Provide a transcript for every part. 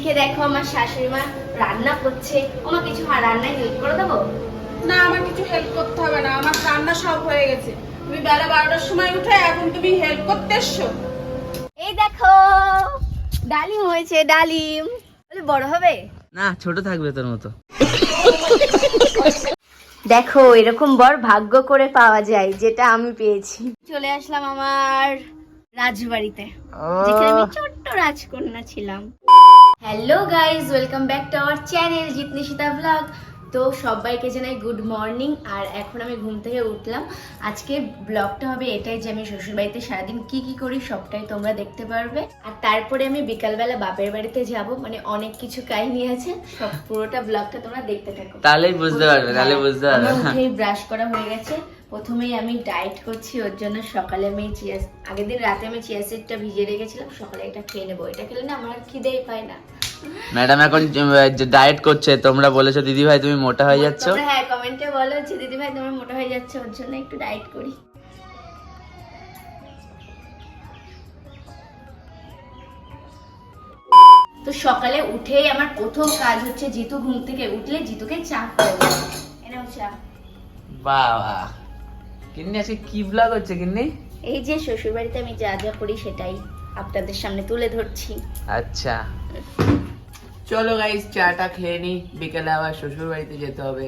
এদিকে দেখো আমার শাশুড়ি মা রান্না করছে। ওমা কিছু হা- রান্নায় হেল্প করে দেবো? না আমার কিছু হেল্প করতে হবে না। আমার রান্না সব হয়ে গেছে। তুমি বেলা বারোটার সময় উঠে এখন তুমি হেল্প করতে এসছো। এই দেখো ডালিম হয়েছে ডালিম। বলে বড় হবে? না ছোট থাকবে তোর মতো। দেখো এরকম বর ভাগ্য করে পাওয়া যায় যেটা আমি পেয়েছি। চলে আসলাম আমার রাজবাড়িতে যেখানে আমি ছোট্ট রাজকন্যা ছিলাম। Hello guys welcome back to our channel Jitnishita blog তো সবাইকে জানাই গুড মর্নিং আর এখন আমি ঘুম থেকে উঠলাম। আজকে ব্লগটা হবে এটাই যে আমি শ্বশুরবাড়িতে সারাদিন কি কি করি সবটাই তোমরা দেখতে পারবে। আর তারপরে আমি বিকালবেলা বাপের বাড়িতে যাব মানে অনেক কিছু কাহিনী আছে সব পুরোটা ব্লগটা তোমরা দেখতে থাকো। তাহলেই বুঝতে পারবে তাহলে বুঝতে পারবে। ব্রাশ করা হয়ে গেছে। প্রথমেই আমি ডায়েট করছি ওর জন্য সকালে আমি চিয়াস আগের দিন রাতে আমি চিয়া সিডটা ভিজিয়ে রেখেছিলাম সকালে এটা খেয়ে নেব। এটা খেলে না আমার খিদেই পায় না। ম্যাডাম এখন ডায়েট করছে তোমরা বলেছ দিদি ভাই তুমি মোটা হয়ে যাচ্ছ। হ্যাঁ কমেন্টে বলো যে দিদি ভাই তোমার মোটা হয়ে যাচ্ছে ওর জন্য একটু ডায়েট করি। তো সকালে উঠেই আমার প্রথম কাজ হচ্ছে জিতু ঘুম থেকে উঠলে জিতুকে চা করে এনাও চা। বাবা। কিন্নি আজকে কি ব্লগ হচ্ছে কিন্নি এই যে শ্বশুর বাড়িতে আমি যা যা করি সেটাই আপনাদের সামনে তুলে ধরছি। আচ্ছা। চলো গাইস চাটা খেয়ে নি। বিকেলে আবার শ্বশুর বাড়িতে যেতে হবে।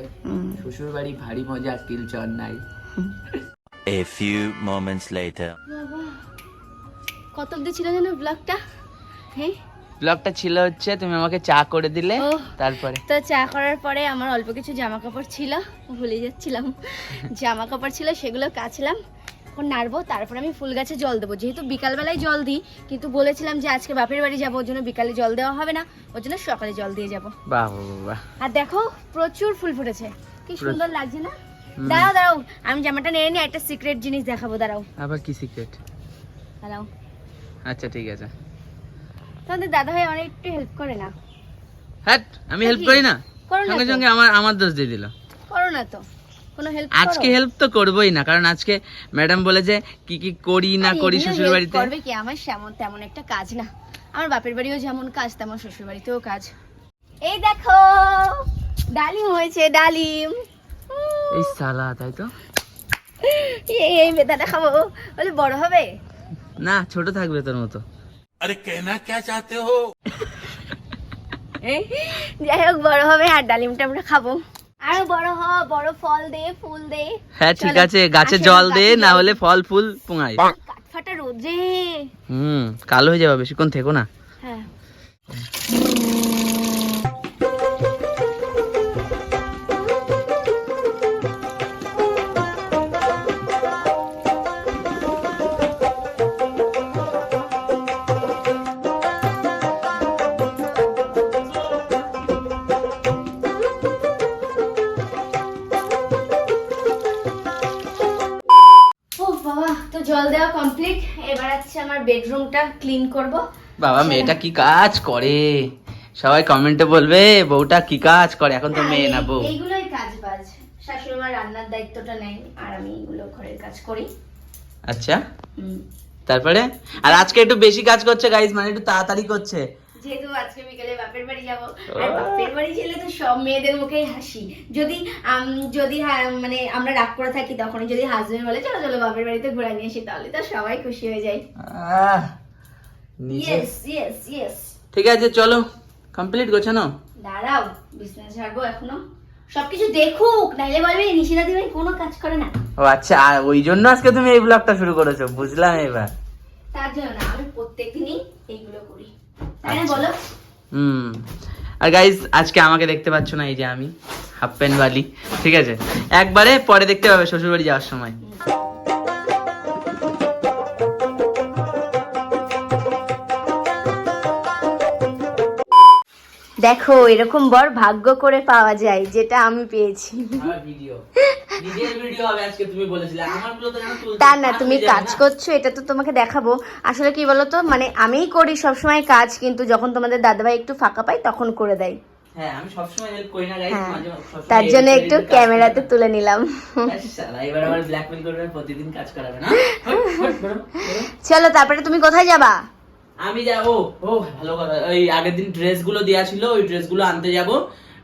শ্বশুর বাড়ি ভারী মজা কিল চর নাই A few moments later. বাবা কত অব্দি ছিল যেন ব্লগটা হ্যাঁ? ব্লগটা ছিল হচ্ছে তুমি আমাকে চা করে দিলে। তারপরে। তো চা করার পরে আমার অল্প কিছু জামা কাপড় ছিল ভুলে যাচ্ছিলাম। জামা কাপড় ছিল সেগুলো কাচলাম এখন নাড়বো তারপর আমি ফুল গাছে জল দেবো। যেহেতু বিকালবেলায় জল দিই কিন্তু বলেছিলাম যে আজকে বাপের বাড়ি যাব ওর জন্য বিকালে জল দেওয়া হবে না ওর জন্য সকালে জল দিয়ে যাব। আর দেখো প্রচুর ফুল ফুটেছে। কি সুন্দর লাগছে না? দাঁড়াও দাঁড়াও আমি জামাটা নিয়ে নিয়ে একটা সিক্রেট জিনিস দেখাবো দাঁড়াও। আবার কি সিক্রেট দাঁড়াও। আচ্ছা ঠিক আছে। তোমাদের দাদা ভাই অনেক একটু হেল্প করে না। হ্যাট আমি হেল্প করি না? সঙ্গে সঙ্গে আমার আমার দোষ দিয়ে দিল। করো না তো। কোনো হেল্প আজকে হেল্প তো করবোই না কারণ আজকে ম্যাডাম বলেছে কি কি করি না করি শ্বশুর বাড়িতে করবে কি? আমার সেমন তেমন একটা কাজ না। আমার বাপের বাড়িও যেমন কাজ তেমন শ্বশুর বাড়িতেও কাজ। এই দেখো ডালিম হয়েছে ডালিম। এই সালা তাই তো? এই এই বেদাটা খাব। বলে বড় হবে? না ছোট থাকবে তোর মতো। যাই হোক বড় হবে আর ডালিমটা আমরা খাব। আরও বড় হ বড় ফল দে ফুল দে। হ্যাঁ ঠিক আছে গাছে জল দে না হলে ফল ফুল পোঙায় কাঠফাটা রোদে। হুম কালো হয়ে যাবে বেশিক্ষণ থেকো না। হ্যাঁ। জল দেওয়া কমপ্লিট এবার হচ্ছে আমার বেডরুমটা ক্লিন করব। বাবা মেয়েটা কি কাজ করে? সবাই কমেন্টে বলবে বউটা কি কাজ করে? এখন তো মেয়ে না বউ। এইগুলোই কাজ বাজ শাশুড়ি মা রান্নার দায়িত্বটা নেয় আর আমি এগুলো ঘরের কাজ করি। আচ্ছা। তারপরে? আর আজকে একটু বেশি কাজ করছে গাইস মানে একটু তাড়াতাড়ি করছে। যেহেতু আজকে বিকেলে বাপের বাড়ি যাব আর বাপের বাড়ি গেলে তো সব মেয়েদের মুখেই হাসি। যদি যদি মানে আমরা রাগ করে থাকি তখনই যদি হাজবেন্ড বলে চলো চলো বাপের বাড়িতে ঘুরে নিয়ে আসি তাহলে তো সবাই খুশি হয়ে যায়। ইয়েস ইয়েস ইয়েস ঠিক আছে চলো কমপ্লিট গোছানো? দাঁড়াও বিছনা ছাড়বো এখনও। সবকিছু দেখুক নাইলে বলবে নিশিতা দিদি কোনো কাজ করে না। ও আচ্ছা আর ওই জন্য আজকে তুমি এই ব্লগটা শুরু করেছ বুঝলাম এবার। তার জন্য না আমি প্রত্যেকদিনই এইগুলো করি। বলো। হুম। আর গাইজ আজকে আমাকে দেখতে পাচ্ছ না এই যে আমি হাফ প্যান্ট বালি ঠিক আছে? একবারে পরে দেখতে পাবে শ্বশুরবাড়ি যাওয়ার সময়। দেখো এরকম বর ভাগ্য করে পাওয়া যায় যেটা আমি পেয়েছি। তো না তুমি কাজ করছ এটা তো তোমাকে দেখাবো। আসলে কি বলতো মানে আমিই করি সবসময় কাজ কিন্তু যখন তোমাদের দাদাভাই একটু ফাঁকা পাই তখন করে দেয়। হ্যাঁ হ্যাঁ তার জন্য একটু ক্যামেরাতে তুলে নিলাম। আচ্ছা। চলো তারপরে তুমি কোথায় যাবা? আমি যাব ও ভালো কথা। ওই আগের দিন ড্রেসগুলো দেওয়া ছিল, ওই ড্রেসগুলো আনতে যাব,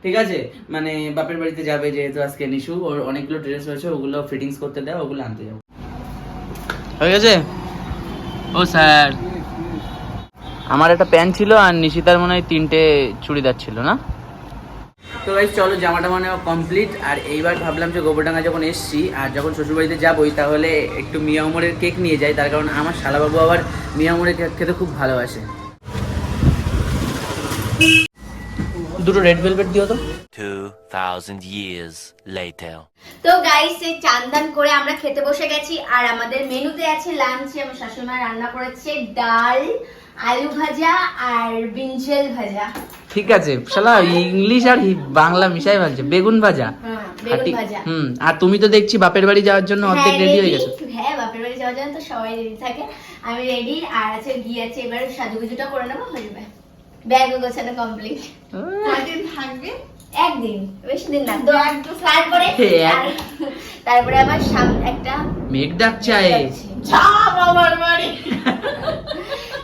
ঠিক আছে? মানে বাপের বাড়িতে যাবে যেহেতু আজকে নিশু, ওর অনেকগুলো ড্রেস রয়েছে, ওগুলো ফিটিংস করতে দেয়, ওগুলো আনতে যাব। হয়ে গেছে? ও, স্যার। আমার একটা প্যান্ট ছিল আর নিশিতার মনে হয় তিনটে চুড়িদার ছিল, না? তো গাইজ চলো জামাটা মানে কমপ্লিট আর এইবার ভাবলাম যে গোবরডাঙ্গা যখন এসছি আর যখন শ্বশুরবাড়িতে যাবোই তাহলে একটু মিয়া উমরের কেক নিয়ে যাই। তার কারণ আমার শালাবাবু আবার মিয়া উমরের কেক খেতে খুব ভালোবাসে। দুটো রেড ভেলভেট দিও তো। 2,000 years later. তো গাইস এই চান্দান করে আমরা খেতে বসে গেছি আর আমাদের মেনুতে আছে লাঞ্চে আমার শাশুড়ি রান্না করেছে ডাল আলু ভাজা আর ব্রিঞ্জল ভাজা। ঠিক আছে শালা ইংলিশ আর বাংলা মিশাই ভাজছে বেগুন ভাজা। হ্যাঁ ভাজা। হুম আর তুমি তো দেখছি বাপের বাড়ি যাওয়ার জন্য অর্ধেক হ্যাঁ, রেডি হয়ে গেছো। হ্যাঁ বাপের বাড়ি যাওয়ার জন্য তো সবাই রেডি থাকে। আমি রেডি আর আছে গিয়ে আছে এবার সাজুগুজুটা করে নেব হয়ে যাবে। ব্যাগ গোছানো কমপ্লিট কয়দিন থাকবে? একদিন বেশি দিন না তো তারপরে এক- আর- তারপরে আবার সামনে একটা মেঘ ডাকছে বাড়ি।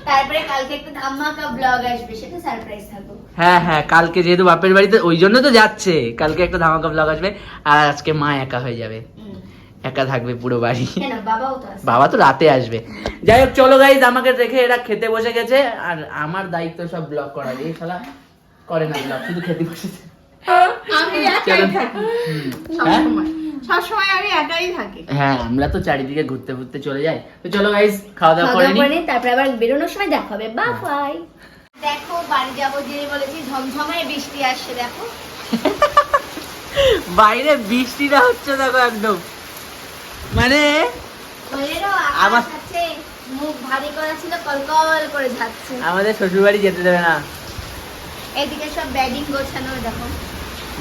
তারপরে কালকে একটা ধামাকা ব্লগ আসবে সেটা সারপ্রাইজ থাকব হ্যাঁ হ্যাঁ কালকে যেহেতু বাপের বাড়িতে ওই জন্য তো যাচ্ছে। কালকে একটা ধামাকা ব্লগ আসবে আর আজকে মা একা হয়ে যাবে। একা থাকবে পুরো বাড়ি। বাবা তো রাতে আসবে। যাই হোক চলো গাইজ আমাকে রেখে এরা খেতে বসে গেছে আর আমার দায়িত্ব সব ব্লগ করা। এই শালা করে না ব্লগ শুধু খেতে বসেছে। হ্যাঁ? হ্যাঁ আমরা তো চারিদিকে ঘুরতে ঘুরতে চলে যাই। তো চলো গাইজ খাওয়া দাওয়া করে তারপরে আবার বেরোনোর সময় দেখা হবে। বা বাই দেখো বাড়ি যাব যে বলেছি ঝমঝমে বৃষ্টি আসছে দেখো। বাইরে বৃষ্টিটা হচ্ছে দেখো একদম। মানে আছে মুখ ভারী করা ছিল কলকল করে যাচ্ছে। আমাদের শ্বশুর বাড়ি যেতে দেবে না। এদিকে সব ব্যাডিং গোছানো দেখো।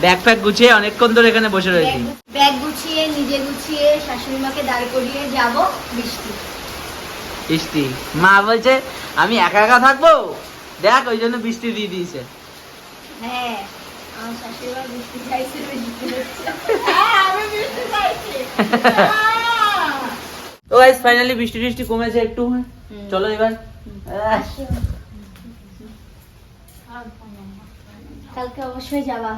ব্যাগ ফ্যাগ গুছিয়ে অনেকক্ষণ ধরে এখানে বসে রয়েছি। ব্যাগ- ব্যাগ গুছিয়ে নিজে গুছিয়ে শাশুড়ি মাকে দাঁড় করিয়ে যাব বৃষ্টি। বৃষ্টি। মা বলছে আমি একা একা থাকব? দেখ ওই জন্য বৃষ্টি দিয়ে দিয়েছে। হ্যাঁ বৃষ্টি বৃষ্টি হ্যাঁ, বৃষ্টি! তো গাইস ফাইনালি বৃষ্টি টিষ্টি কমেছে একটু চলো এবার। কালকে অবশ্যই যাবা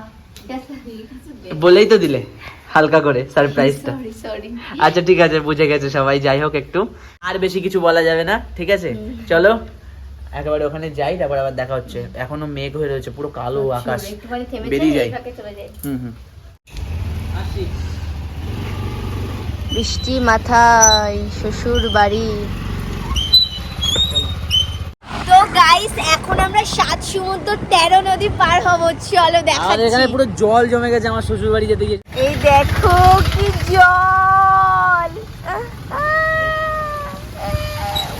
বলেই তো দিলে হালকা করে সারপ্রাইজটা সরি সরি আচ্ছা ঠিক আছে বুঝে গেছে সবাই যাই হোক একটু। আর বেশি কিছু বলা যাবে না ঠিক আছে? চলো। একেবারে ওখানে যাই তারপর আবার দেখা হচ্ছে। এখনও মেঘ হয়ে রয়েছে পুরো কালো আকাশ। বেরিয়ে যাই। হুম হুম। বৃষ্টি মাথায় শ্বশুর বাড়ি। তো গাইস এখন আমরা সাত সমুদ্র তেরো নদী পার হব চলো আমাদের এখানে পুরো জল জমে গেছে আমার শ্বশুর বাড়ি যেতে গিয়ে। এই দেখো কি জল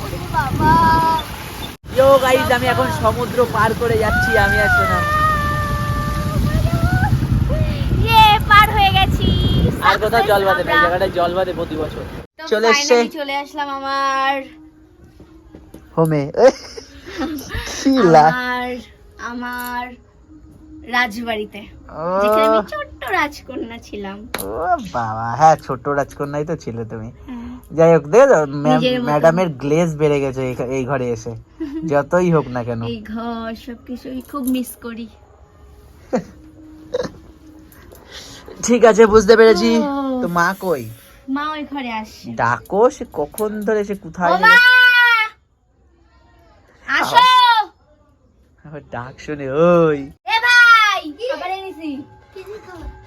ওরে বাবা ইয়ো গাইস আমি এখন সমুদ্র পার করে যাচ্ছি আমি আর সোনা। ইয়ে পার হয়ে গেছি। আর কোথাও জল বাঁধে না এই জায়গাটায় জল বাঁধে প্রতি বছর। চলে এসছে। চলে আসলাম আমার হোমে। কি আমার আমার রাজবাড়িতে। যেখানে আমি ছোট্ট রাজকন্যা ছিলাম। ও বাবা হ্যাঁ ছোট রাজকন্যাই তো ছিল তুমি। হ্যাঁ। যাই হোক দেখো ম্যাডামের গ্লেজ বেড়ে গেছে এই- ঘরে এসে। যতই হোক না কেন। এই ঘর সবকিছুই খুব মিস করি। ঠিক আছে বুঝতে পেরেছি। তো মা কই? মা ওই ঘরে আসছে। ডাকো সে কখন ধরে সে কোথায় আসো! আমার ডাক শুনে ওই। এ ভাই! খাবার এনেছি।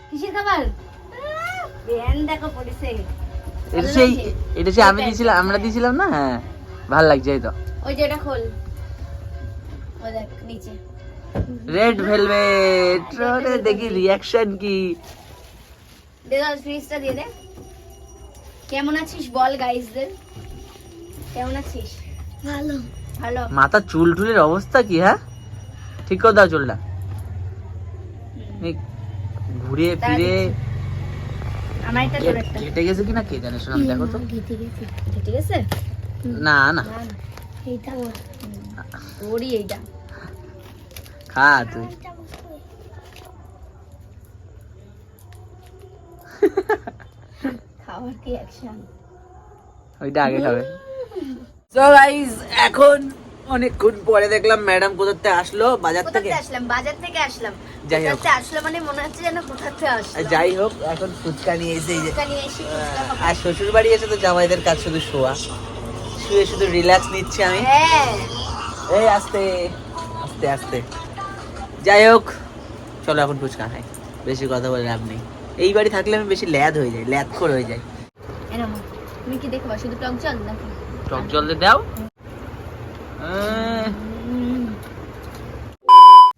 কিসের খাবার? দেখো পড়েছে। এটা সেই এটা সেই আমি দিয়েছিলাম আমরা দিয়েছিলাম না? হ্যাঁ ভালো লাগছে এই তো। ওই যে ওটা খোল। ও দেখ নিচে। রেড ভেলভেট রে দেখি রিয়াকশন কি? দে দাও ফ্রিজটা দিয়ে দে। কেমন আছিস বল গাইসদের কেমন আছিস? ভালো। ভালো। মাথা চুল টুলের অবস্থা কি হ্যাঁ? ঠিক করে দাও চুলটা। ঘুরে ফিরে আমার একটা তোর একটা। কেটে গেছে কিনা কে জানে? শোনাম দেখো তো। ঘেটে গেছে। ঘেটে গেছে? না না। না না। এইটা ওর ওরই এইটা। খা তুই। খাওয়ার কি অ্যাকশন ওইটা আগে খাবে। সো গাইস এখন অনেকক্ষণ পরে দেখলাম ম্যাডাম কোথার থেকে আসলো? বাজার থেকে। আসলাম? বাজার থেকে আসলাম। যাই হোক। আসলো মানে মনে হচ্ছে যেন কোথা থেকে আসলো। যাই হোক এখন ফুচকা নিয়ে এসে ফুচকা নিয়ে এসে আর শ্বশুর বাড়ি এসে তো জামাইদের কাজ শুধু শোয়া। শুয়ে শুধু রিল্যাক্স নিচ্ছি আমি। হ্যাঁ। এই আস্তে আস্তে আস্তে। যাই হোক চলো এখন ফুচকা খাই। বেশি কথা বলে লাভ নেই। এই বাড়ি থাকলে আমি বেশি ল্যাদ হয়ে যাই ল্যাদ খোর হয়ে যাই। তুমি কি দেখবা শুধু টক জল নাকি? টক জল দাও আহ,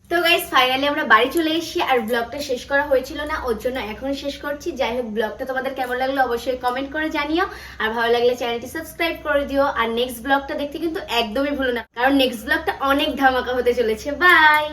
তো গাইস ফাইনালি আমরা বাড়ি চলে এসেছি আর ব্লগটা শেষ করা হয়েছিল না, ওর জন্য এখন শেষ করছি। যাই হোক ব্লগটা তোমাদের কেমন লাগল অবশ্যই কমেন্ট করে জানিও। আর ভালো লাগলে চ্যানেলটি সাবস্ক্রাইব করে দিও। আর নেক্সট ব্লগটা দেখতে কিন্তু একদমই ভুলো না, কারণ নেক্সট ব্লগটা অনেক ধামাকা হতে চলেছে। বাই